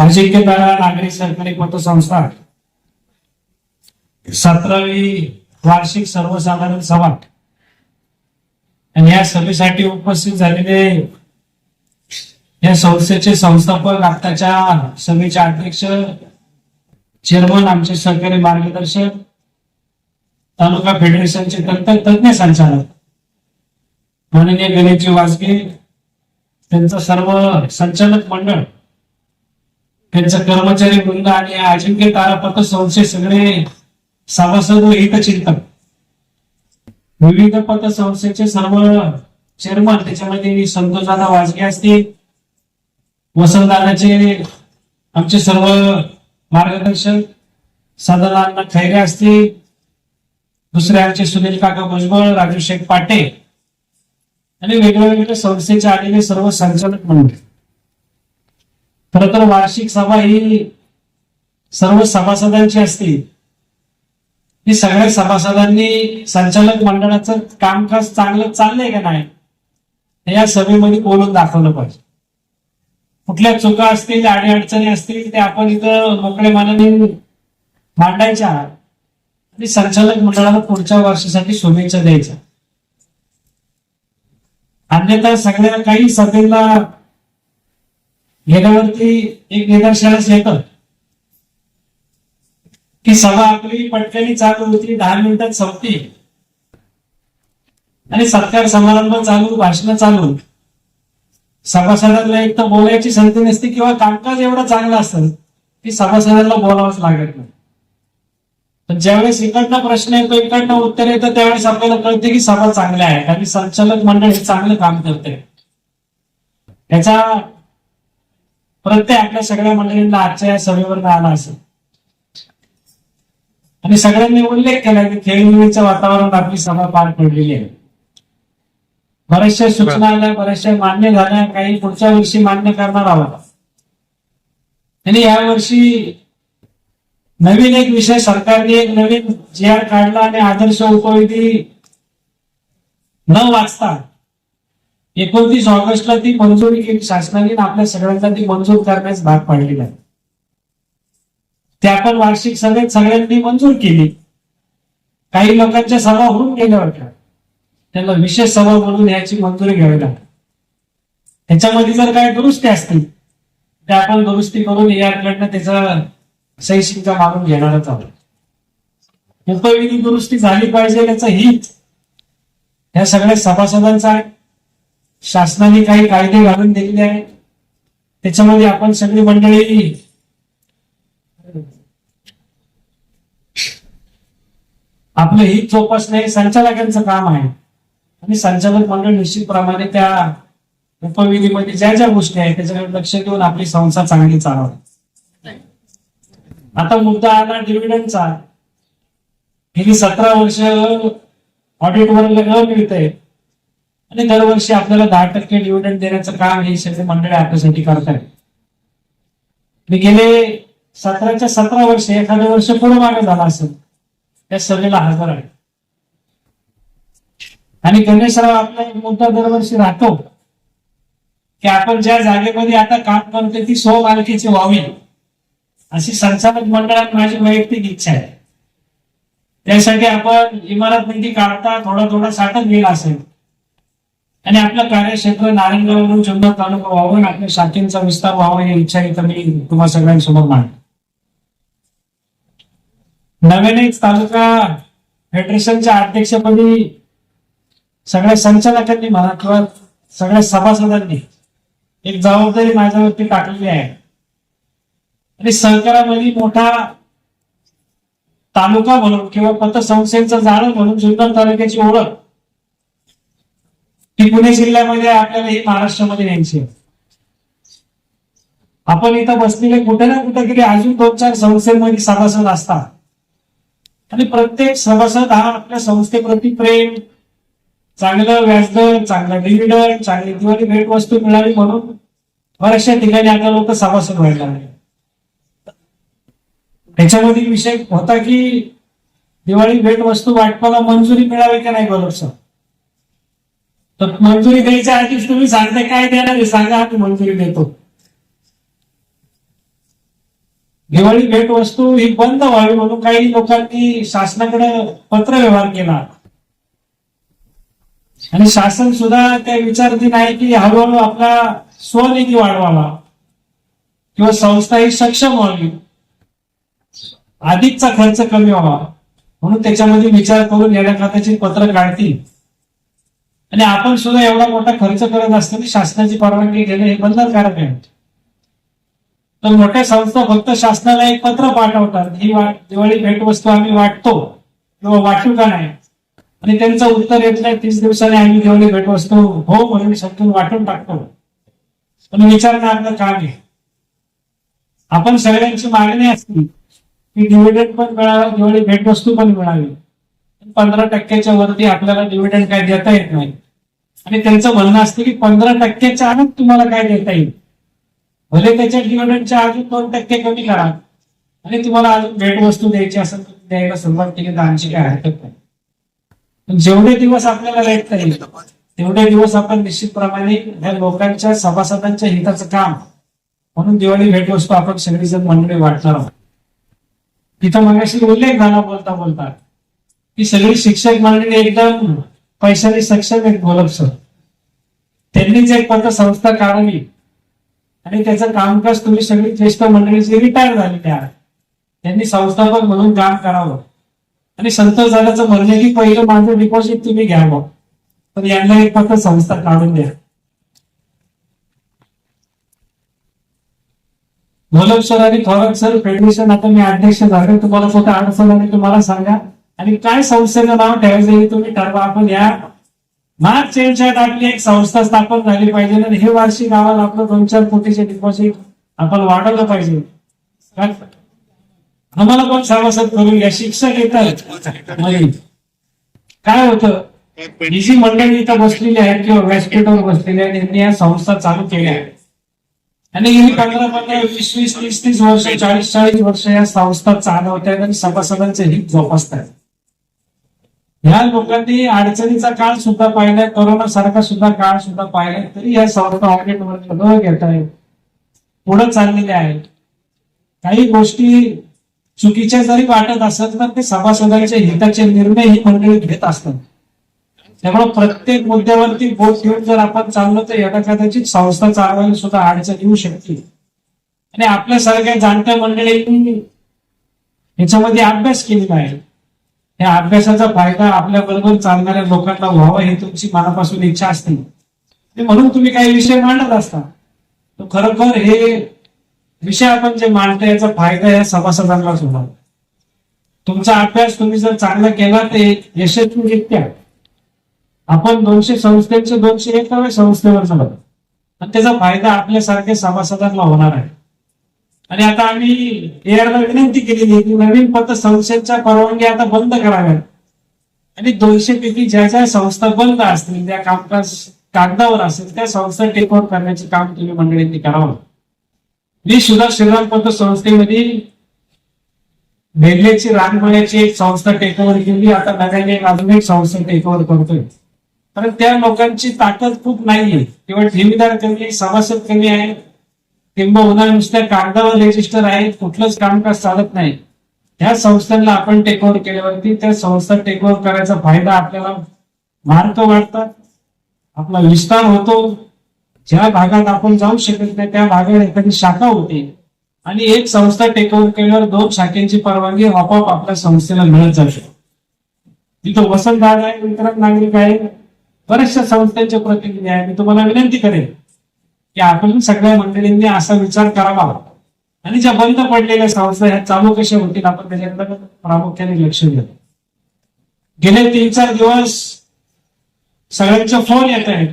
अजिंक्यतारा नागरी सहकारी पतसंस्था. सतरावी वार्षिक सर्वसाधारण सभा. आणि या सभेसाठी उपस्थित झालेले या संस्थेचे संस्थापक आत्ताच्या सभेचे अध्यक्ष चेअरमन आमचे सहकारी मार्गदर्शक तालुका फेडरेशनचे तज्ञ संचालक माननीय गणेशजी वाजगे त्यांचं सर्व संचालक मंडळ त्यांचा कर्मचारी वृंद आणि अजिंक्य तारा संस्थेत सगळे सभासद व हितचिंतक. विविध पतसंस्थेचे सर्व चेअरमन त्याच्यामध्ये संतोषदादा वाजगे असतील. वसंतदादाचे आमचे सर्व मार्गदर्शक सदानंद खैरे असतील. दुसरे आमचे सुनील काका भुजबळ राजू शेख पाटे. आणि वेगळ्या वेगळ्या संस्थेचे आलेले सर्व संचालक मंडळ. खर तर वार्षिक सभा ही सर्व सभासदांची असते. ही सगळ्या सभासदांनी संचालक मंडळाचं कामकाज चांगलं चाललंय का नाही या सभेमध्ये बोलून दाखवलं पाहिजे. कुठल्या चुका असतील अडीअडचणी असतील ते आपण इथं मोकळे मनाने मांडायच्या. आणि संचालक मंडळाला पुढच्या वर्षासाठी शुभेच्छा द्यायच्या. अन्यथा सगळ्या काही सभेला गेल्यावरती एक निदर्शनास येतं की सभा आपली पटकनी चालू होती दहा मिनिटात संपती आणि सत्कार समारंभ चालू भाषण चालू. सभासदांना एक तर बोलायची संधी नसते किंवा कामकाज एवढं चांगलं असतं की सभासदांना बोलावंच लागत नाही. पण ज्यावेळेस इकडनं प्रश्न येतो इकडनं उत्तर येतं त्यावेळेस आपल्याला कळते की सभा चांगल्या आहे आणि संचालक मंडळ हे चांगलं काम करते. याचा प्रत्येक आपल्या सगळ्या मंडळींना आजच्या या सभेवर आला असेल. आणि सगळ्यांनी उल्लेख केला की खेळीमेळीचं वातावरण आपली सभा पार पडलेली आहे. बऱ्याचशा सूचना आल्या बऱ्याचशा मान्य झाल्या काही पुढच्या वर्षी मान्य करणार आहोत. आणि यावर्षी नवीन एक विषय सरकारने एक नवीन जी आर काढला आणि आदर्श उपविधी न वाचता एकोणतीस ऑगस्टला ती मंजुरी केली शासनाने आपल्या सगळ्यांना ती मंजूर करण्यास भाग पाडलेला आहे. त्या आपण वार्षिक सभेत सगळ्यांनी मंजूर केली. काही लोकांच्या सभा होऊन गेल्या होत्या. त्यांना विशेष सभा म्हणून याची मंजुरी घ्यावी लागते. त्याच्यामध्ये जर काही दुरुस्ती असतील त्या आपण दुरुस्ती करून याकडनं त्याचा सही मागून घेणारच आहोत. उपविधी दुरुस्ती झाली पाहिजे याचं हित. या सगळ्या सभासदांचा आहे शासनाने काही कायदे घालून दिलेले आहेत. त्याच्यामध्ये आपण सगळी मंडळी आपलं हित जोपासणं हे संचालकांचं काम आहे. आणि संचालक मंडळ निश्चितप्रमाणे त्या उपविधीमध्ये ज्या ज्या गोष्टी आहेत त्याच्याकडे लक्ष देऊन आपली संस्था चांगली चालवते आता मुद्दा आला डिव्हिडंडचा गेली सतरा वर्ष ऑडिट वर मिळत आहे आणि दरवर्षी आपल्याला दहा टक्के डिव्हिडंड देण्याचं काम हे सगळे मंडळ आपल्यासाठी करतायत. मी गेले सतराच्या सतरा वर्ष एखाद्या वर्ष पुढे मागे झाला असेल त्या सभेला हजर आहे. आणि गणेशराव आपला एक मुद्दा दरवर्षी राहतो की आपण ज्या जागेमध्ये आता काम करतोय ती सो मालकीची व्हावी अशी संचालक मंडळात माझी वैयक्तिक इच्छा आहे. त्यासाठी आपण इमारत निधी काढता थोडा थोडा साठत गेला असेल. आणि आपलं कार्यक्षेत्र नारायणगाववरून जुन्नर तालुका व्हावं आणि आपल्या शाखेंचा विस्तार व्हावा ही इच्छा इथं मी तुम्हा सगळ्यांसमोर मांडतो नव्यानेच तालुका फेडरेशनच्या अध्यक्षपदी सगळ्या संचालकांनी म्हणा किंवा सगळ्या सभासदांनी एक जबाबदारी माझ्यावरती टाकलेली आहे. आणि सहकारामध्ये मोठा तालुका म्हणून किंवा पतसंस्थेचं जाणं म्हणून जुन्नर तालुक्याची ओळख ती पुणे जिल्ह्यामध्ये आपल्याला ही महाराष्ट्रामध्ये न्यायची आपण इथं बसलेले कुठे ना कुठे तरी अजून दोन चार संस्थेमध्ये सभासद असतात. आणि प्रत्येक सभासद हा आपल्या संस्थेप्रती प्रेम चांगलं व्याजदर चांगला डिव्हिडंड चांगली दिवाळी भेटवस्तू मिळावी म्हणून बऱ्याचशा ठिकाणी आता लोक सभासद व्हायला लागले. त्याच्यामध्ये विषय होता की दिवाळी भेटवस्तू वाटपाला मंजुरी मिळावी का नाही बरोबर तर मंजुरी द्यायच्या आधीच तुम्ही सांगता काय देणार सांगा आम्ही मंजुरी देतो. दिवाळी भेटवस्तू ही बंद व्हावी म्हणून काही लोकांनी शासनाकडे पत्र व्यवहार केला. आणि शासन सुद्धा त्या विचारधीन आहे की हळूहळू आपला स्वनिधी वाढवावा किंवा संस्था ही सक्षम व्हावी. अधिकचा खर्च कमी व्हावा. म्हणून त्याच्यामध्ये विचार करून येण्याखात्याची पत्र काढतील. आणि आपण सुद्धा एवढा मोठा खर्च करत असताना शासनाची परवानगी घेणे हे बंधनकारक आहे. तर मोठ्या संस्था फक्त शासनाला एक पत्र पाठवतात. ही वाट दिवाळी भेटवस्तू आम्ही वाटतो किंवा वाटू का नाही? आणि त्यांचं उत्तर येत नाही. तीस दिवसांनी आम्ही दिवाळी भेटवस्तू हो म्हणून समजून वाटून टाकतो. पण विचारणं आपलं काम आहे? आपण सगळ्यांची मागणी असते की डिव्हिडंड पण मिळावा दिवाळी भेटवस्तू पण मिळावी. पंधरा टक्क्याच्या वरती आपल्याला डिव्हिडंड काय देता येत नाही. आणि त्यांचं म्हणणं असतं की पंधरा टक्क्याच्या आत तुम्हाला काय देता येईल? भले त्याच्या डिव्हिडंडच्या अजून दोन टक्के कमी करा. आणि तुम्हाला अजून भेटवस्तू द्यायची असेल तर द्यायला सुरुवात केली तर आमची काय हरकत नाही. पण जेवढे दिवस आपल्याला भेटता येईल तेवढे दिवस आपण निश्चितप्रमाणे ह्या लोकांच्या सभासदांच्या हिताचं काम म्हणून दिवाळी भेटवस्तू आपण सगळीजण मंडळी वाटणार आहोत. तिथं मगाशी उल्लेख झाला बोलता बोलता. ही सगळी शिक्षक मंडळी एकदम पैशाने सक्षम आहेत गोलब सर त्यांनीच एक फक्त संस्था काढावी आणि त्याचं कामकाज तुम्ही सगळी ज्येष्ठ मंडळीची रिटायर झाली त्या. त्यांनी संस्थापक म्हणून काम करावं. आणि संतोष झाल्याचं म्हणणे की पहिलं माझं डिपॉझिट तुम्ही घ्यावं. पण यांना एक फक्त संस्था काढून द्या. गोलब सर आणि थोरात सर फेडरेशन आता मी अध्यक्ष झाले. तुम्हाला स्वतः अडचण आणि तुम्हाला सांगा. आणि काय संस्थेचं नाव ठेवायचं हे तुम्ही ठरवा आपण या मार्च यांच्यात आपली एक संस्था स्थापन झाली पाहिजे आणि हे वार्षिक गावाला आपलं दोन चार कोटीचे डिपॉझिट आपण वाढवलं पाहिजे. आम्हाला पण सभासद करून घ्या? शिक्षक येतात. काय होतं? ही जी मंडळी इथं बसलेली आहेत किंवा व्यासपीठावर बसलेली आहेत यांनी या संस्था चालू केल्या आहेत. आणि गेली पंधरा पंधरा वीस वीस तीस तीस वर्ष चाळीस चाळीस वर्ष या संस्था चालवत आहेत आणि सभासदांचे हित जोपासतात ह्या लोकांनी अडचणीचा काळ सुद्धा पाहिलाय कोरोना सारखा सुद्धा काळ सुद्धा पाहिलाय तरी या संस्था ऑडिटवर न घेत आहेत पुढे चाललेल्या आहेत काही गोष्टी चुकीच्या जरी वाटत असत तर ते सभासदांच्या हिताचे निर्णय ही मंडळी घेत असतात. त्यामुळे प्रत्येक मुद्द्यावरती बोट घेऊन जर आपण चाललो तर एका कदाचित संस्था चालवायला सुद्धा अडचण येऊ शकते. आणि आपल्यासारख्या जाणत्या मंडळींनी याच्यामध्ये अभ्यास केलेला आहे. या अभ्यासाचा फायदा आपल्या बरोबर चालणाऱ्या लोकांना व्हावा ही तुमची मनापासून इच्छा असते. म्हणून तुम्ही काही विषय मांडत असता. तर खरोखर हे विषय आपण जे मांडतो याचा फायदा या सभासदांनाच होणार. तुमचा अभ्यास तुम्ही जर चांगला केला तर यशस्वीरित्या आपण दोनशे संस्थेचे दोनशे एकाव्या संस्थेवर चालतो आणि त्याचा फायदा आपल्यासारख्या सभासदांना होणार आहे. आणि आता आम्ही एअरला विनंती केलेली आहे की नवीन पतसंस्थेच्या परवानगी आता बंद कराव्यात. आणि दोनशे पैकी ज्या ज्या संस्था बंद असतील त्या कामकाज कागदावर असेल त्या संस्था टेक ओव्हर करण्याचे काम तुम्ही मंडळींनी करावं. मी सुद्धा श्रीराम पतसंस्थेमध्ये बेल्लेची रानमळ्याची एक संस्था टेक ओव्हर केली. आता नव्याने एक अजून एक संस्था टेक ओव्हर करतोय. कारण त्या लोकांची ताकद खूप नाहीये. किंवा ठेवीदार कमी सभासद कमी आहे किंबहुना नुसत्या कागदावर रेजिस्टर आहे कुठलंच कामकाज चालत नाही. त्या संस्थांना आपण टेक ओव्हर केल्यावरती त्या संस्था टेक ओव्हर करायचा फायदा आपल्याला मार्ग वाढतात. आपला विस्तार होतो. ज्या भागात आपण जाऊ शकत नाही त्या भागात एखादी शाखा होते. आणि एक संस्था टेक ओव्हर केल्यावर दोन शाखेची परवानगी आपोआप आपल्या संस्थेला मिळत जाते. तिथं वसंतदार आहे वितरण नागरिक आहे. बऱ्याचशा संस्थांचे प्रतिनिधी आहे. मी तुम्हाला विनंती करेन. की आपण सगळ्या मंडळींनी असा विचार करावा. आणि ज्या बंद पडलेल्या संस्था ह्या चालू कशा होतील आपण त्याच्याकडे प्रामुख्याने लक्ष देऊ. गेले तीन चार दिवस सगळ्यांचे फोन येत आहेत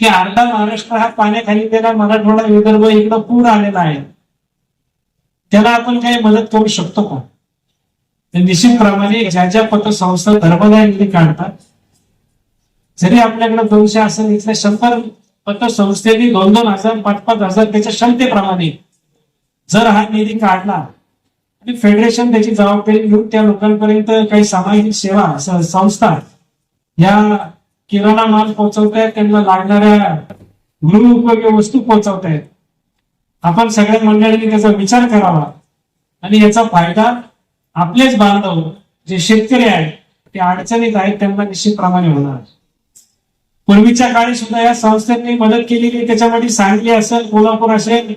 की अर्धा महाराष्ट्र हा पाण्याखाली गेला मराठवाडा विदर्भ इकडं पूर आलेला आहे. त्याला आपण काही मदत करू शकतो का? तर निश्चितप्रमाणे ज्या ज्या पतसंस्था धर्मदाय काढतात जरी आपल्याकडे दोनशे असेल इथल्या शंभर फक्त संस्थेने दोन दोन हजार पाच पाच हजार त्याच्या क्षमतेप्रमाणे जर हा निधी काढला आणि फेडरेशन त्याची जबाबदारी घेऊन त्या लोकांपर्यंत काही सामाजिक सेवा संस्था या किराणा माल पोहोचवतायत त्यांना लागणाऱ्या गृहउपयोगी वस्तू पोहोचवतायत. आपण सगळ्या मंडळींनी त्याचा विचार करावा. आणि याचा फायदा आपलेच बांधव जे शेतकरी आहेत ते अडचणीत आहेत त्यांना निश्चितप्रमाणे होणार. पूर्वीच्या काळी सुद्धा या संस्थेने मदत केलेली त्याच्यामध्ये सांगली असेल कोल्हापूर असेल.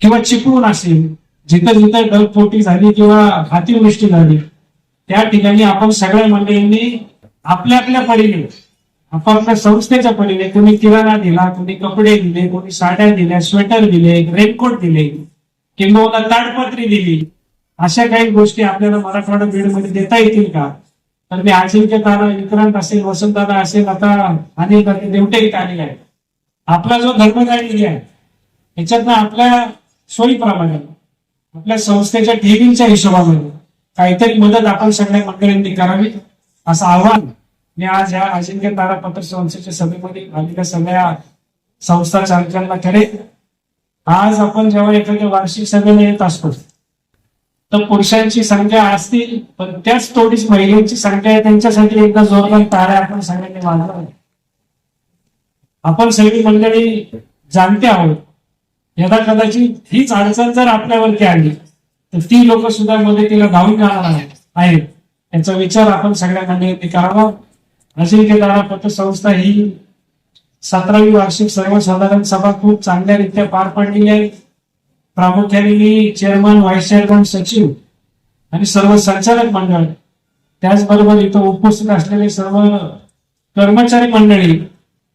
किंवा चिपळूण असेल जिथं जिथं ढगफोटी झाली किंवा अतिवृष्टी झाली त्या ठिकाणी आपण सगळ्या मंडळींनी आपल्या आपल्या परीने आपापल्या संस्थेच्या परीने कोणी किराणा दिला कोणी कपडे दिले कोणी साड्या दिल्या स्वेटर दिले रेनकोट दिले किंवा ताडपत्री दिली अशा काही गोष्टी आपल्याला मराठवाडा बीडमध्ये देता येतील का? तर मी अजिंक्य तारा विक्रांत असेल वसंतदादा असेल आता अनेक आता देवटे इथे आलेले आहेत. आपला जो धर्मदाय आहे याच्यातनं आपल्या सोयीप्रमाणे आपल्या संस्थेच्या ठेवींच्या हिशोबामध्ये काहीतरी मदत आपण सगळ्या मंडळींनी करावी असं आव्हान मी आज या अजिंक्य तारा पत्र संस्थेच्या सभेमध्ये आलेल्या सगळ्या संस्था चालकांना करेन. आज आपण जेव्हा एखाद्या वार्षिक सभेला येत असतो तर पुरुषांची संख्या असतील पण त्याच थोडीच महिलांची संख्या आहे त्यांच्यासाठी एकदा जोरदार तारा आपण सगळ्यांनी वाजवा आपण सगळी मंडळी जाणते आहोत. यदा कदाचित हीच अडचण जर आपल्यावरती आली तर ती लोक सुद्धा मदतीला धावून जाणार आहेत. आहेत. याचा विचार आपण सगळ्या मंडळींनी करावा. अजिंक्य पतसंस्था ही सतरावी वार्षिक सर्वसाधारण सभा खूप चांगल्या रीत्या पार पडलेली आहे. प्रामुख्याने मी चेअरमन व्हाईस चेअरमन सचिव आणि सर्व संचालक मंडळ त्याचबरोबर इथं उपस्थित असलेले सर्व कर्मचारी मंडळी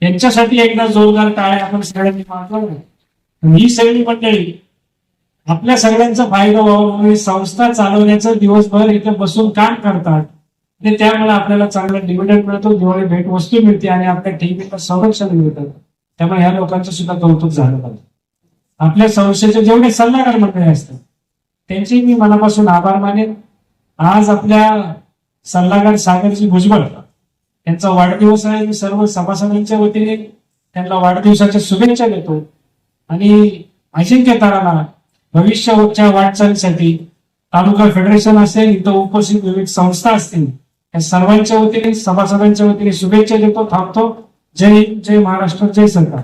यांच्यासाठी एकदा जोरदार टाळ्या आपण सगळ्यांनी मागवल्या. ही सगळी मंडळी आपल्या सगळ्यांचा फायदा व्हावा म्हणून संस्था चालवण्याचं दिवसभर इथे बसून काम करतात. आणि त्यामुळे आपल्याला चांगला डिव्हिडंड मिळतो दिवाळी भेट वस्तू मिळते आणि आपल्या ठेवीला संरक्षण मिळतं. त्यामुळे ह्या लोकांचं सुद्धा कौतुक झालं पाहिजे. आपल्या संस्थेचे जेवढे सल्लागार मंडळी असतात त्यांचे मी मनापासून आभार मानेन. आज आपल्या सल्लागार सागरजी भुजबळ त्यांचा वाढदिवस आहे. मी सर्व सभासदांच्या वतीने त्यांना वाढदिवसाच्या शुभेच्छा देतो. आणि अजिंक्य ताराला भविष्याच्या वाटचालीसाठी तालुका फेडरेशन असेल इथं उपस्थित विविध संस्था असतील या सर्वांच्या वतीने सभासदांच्या वतीने शुभेच्छा देतो थांबतो. जय हिंद जय महाराष्ट्र जय सरकार.